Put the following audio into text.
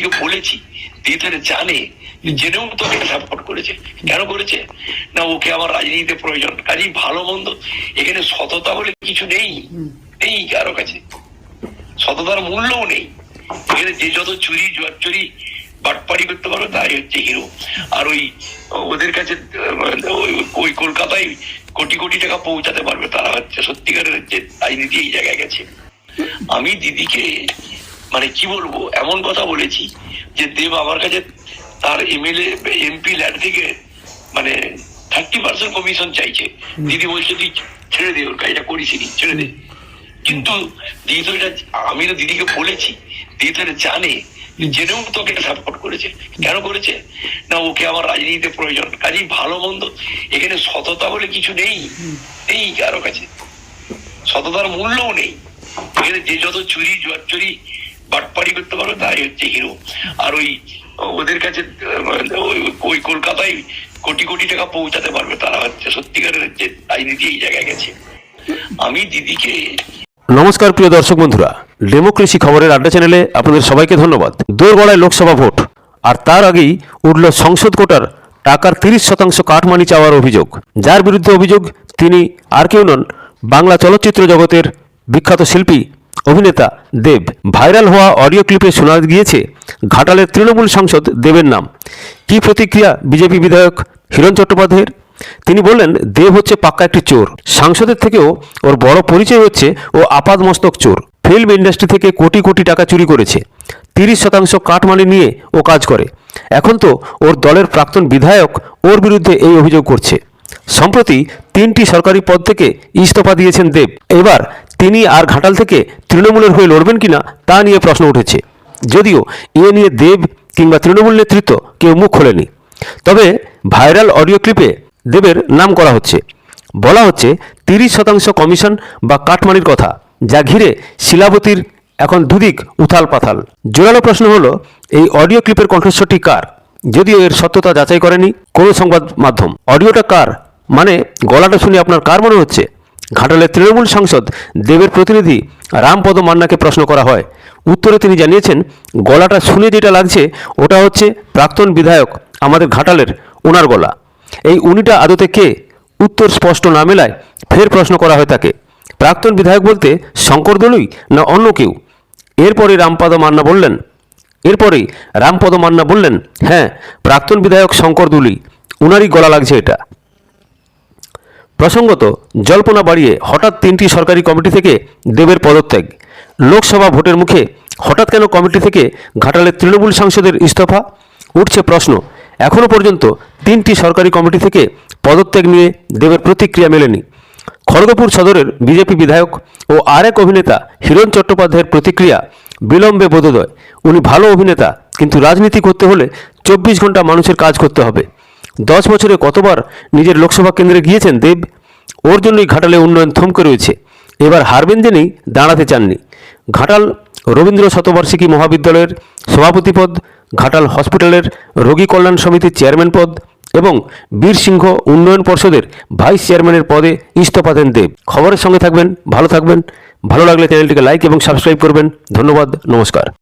দিদিকে বলেছি দিদি তো এটা জানে জেনেও তো আমাকে সাপোর্ট করেছে। কেন করেছে? না, ওকে আমার রাজনীতিতে প্রয়োজন। কাজেই ভালো মন্দ। এখানে সততা বলে কিছু নেই। নেই কারও কাছে। সততার মূল্যও নেই। এখানে যে যত চুরি, জোয়ার চুরি, বাটপাড়ি করতে পারো, তাই হচ্ছে হিরো আর ওই, ওদের কাছে ওই কলকাতায় কোটি কোটি টাকা পৌঁছাতে পারবে। তারা হচ্ছে সত্যিকারের হচ্ছে রাজনীতি এই জায়গায় গেছে। আমি দিদিকে মানে কি বলব এমন কথা বলেছি যে দেব আমার কাছে তার এমএলএ এমপি ল্যাড থেকে মানে থার্টি পার্সেন্ট কমিশন চাইছে। দিদি বলছে তুই ছেড়ে দে ওর কাজটা করিস ছেড়ে দে। কিন্তু দিদি তো এটা আমি তো দিদিকে বলেছি দিদি তো এটা জানে জেনেও তোকে সাপোর্ট করেছে। কেন করেছে? না ওকে আমার রাজনীতিতে প্রয়োজন। কাজেই ভালো মন্দ এখানে সততা বলে কিছু নেই। নেই কারও কাছে। সততার মূল্যও নেই। এখানে যে যত চুরি জোয়ার চুরি বাটপাড়ি করতে পারো তাই হচ্ছে হিরো আর ওই, ওদের কাছে, ওই- কলকাতায় কোটি কোটি টাকা পৌঁছাতে পারবে, তারা হচ্ছে সত্যিকারের হচ্ছে রাজনীতি এই জায়গায় গেছে। আমি দিদিকে নমস্কার প্রিয় দর্শক বন্ধুরা। ডেমোক্রেসি খবরের আড্ডা চ্যানেলে আপনাদের সবাইকে ধন্যবাদ। দোরগড়ায় লোকসভা ভোট। আর তার আগেই উঠল সংসদ কোটার টাকার তিরিশ শতাংশ কাটমানি চাওয়ার অভিযোগ। যার বিরুদ্ধে অভিযোগ, তিনি আর কেউ নন, বাংলা চলচ্চিত্র জগতের বিখ্যাত শিল্পী অভিনেতা দেব। ভাইরাল হওয়া অডিও ক্লিপে শোনা গিয়েছে ঘাটালের তৃণমূল সাংসদ দেবের নাম। কী প্রতিক্রিয়া বিজেপি বিধায়ক হিরণ চট্টোপাধ্যায়ের? তিনি বললেন, দেব হচ্ছে পাক্কা একটি চোর। সাংসদের থেকেও ওর বড় পরিচয় হচ্ছে ও আপাদমস্তক চোর। ফিল্ম ইন্ডাস্ট্রি থেকে কোটি কোটি টাকা চুরি করেছে। তিরিশ শতাংশ কাটমানি নিয়ে ও কাজ করে। এখন তো ওর দলের প্রাক্তন বিধায়ক ওর বিরুদ্ধে এই অভিযোগ করছে। সম্প্রতি তিনটি সরকারি পদ থেকে ইস্তফা দিয়েছেন দেব। এবার তিনি আর ঘাটাল থেকে তৃণমূলের হয়ে লড়বেন কিনা তা নিয়ে প্রশ্ন উঠেছে। যদিও এ নিয়ে দেব কিংবা তৃণমূল নেতৃত্ব কেউ মুখ খোলেনি। তবে ভাইরাল অডিও ক্লিপে দেবের নাম করা হচ্ছে। বলা হচ্ছে তিরিশ শতাংশ কমিশন বা কাটমানির কথা, যা ঘিরে শিলাবতীর এখন দুদিক উথাল পাথাল। জোরালো প্রশ্ন হলো, এই অডিও ক্লিপের কণ্ঠস্বরটি কার? যদিও এর সত্যতা যাচাই করেনি কোনো সংবাদ মাধ্যম। অডিওটা কার? মানে গলাটা শুনে আপনার কার মনে হচ্ছে? ঘাটালের তৃণমূল সাংসদ দেবের প্রতিনিধি রামপদ মান্নাকে প্রশ্ন করা হয়। উত্তরে তিনি জানিয়েছেন, গলাটা শুনে যেটা লাগছে, ওটা হচ্ছে প্রাক্তন বিধায়ক আমাদের ঘাটালের ওনার গলা। এই উনিটা আদতে কে? উত্তর স্পষ্ট না মেলায় ফের প্রশ্ন করা হয় তাকে। প্রাক্তন বিধায়ক বলতে শঙ্কর দলুই না অন্য কেউ? এরপরে রামপদ মান্না বললেন, এরপরেই রামপদ মান্না বললেন হ্যাঁ প্রাক্তন বিধায়ক শঙ্কর দুলি উনারই গলা লাগছে এটা। প্রসঙ্গত, জল্পনা বাড়িয়ে হঠাৎ তিনটি সরকারি কমিটি থেকে দেবের পদত্যাগ। লোকসভা ভোটের মুখে হঠাৎ কেন কমিটি থেকে ঘাটালের তৃণমূল সাংসদের ইস্তফা? উঠছে প্রশ্ন। এখনও পর্যন্ত তিনটি সরকারি কমিটি থেকে পদত্যাগ নিয়ে দেবের প্রতিক্রিয়া মেলেনি। খড়গপুর সদরের বিজেপি বিধায়ক ও আরেক অভিনেতা হিরণ চট্টোপাধ্যায়ের প্রতিক্রিয়া বিলম্বে বোধোদয়। উনি ভালো অভিনেতা, কিন্তু রাজনীতি করতে হলে চব্বিশ ঘণ্টা মানুষের কাজ করতে হবে। দশ বছরে কতবার নিজের লোকসভা কেন্দ্রে গিয়েছেন দেব? ওর জন্যই ঘাটালে উন্নয়ন থমকে রয়েছে। এবার হারবেন জেনেই দাঁড়াতে চাননি। ঘাটাল রবীন্দ্র শতবার্ষিকী মহাবিদ্যালয়ের সভাপতি পদ, ঘাটাল হসপিটালের রোগী কল্যাণ সমিতির চেয়ারম্যান পদ এবং বীর সিংহ উন্নয়ন পর্ষদের ভাইস চেয়ারম্যানের পদে ইস্তফা দেন দেব। খবরের সঙ্গে থাকবেন, ভালো থাকবেন। ভালো লাগলে চ্যানেলটিকে লাইক এবং সাবস্ক্রাইব করবেন। ধন্যবাদ, নমস্কার।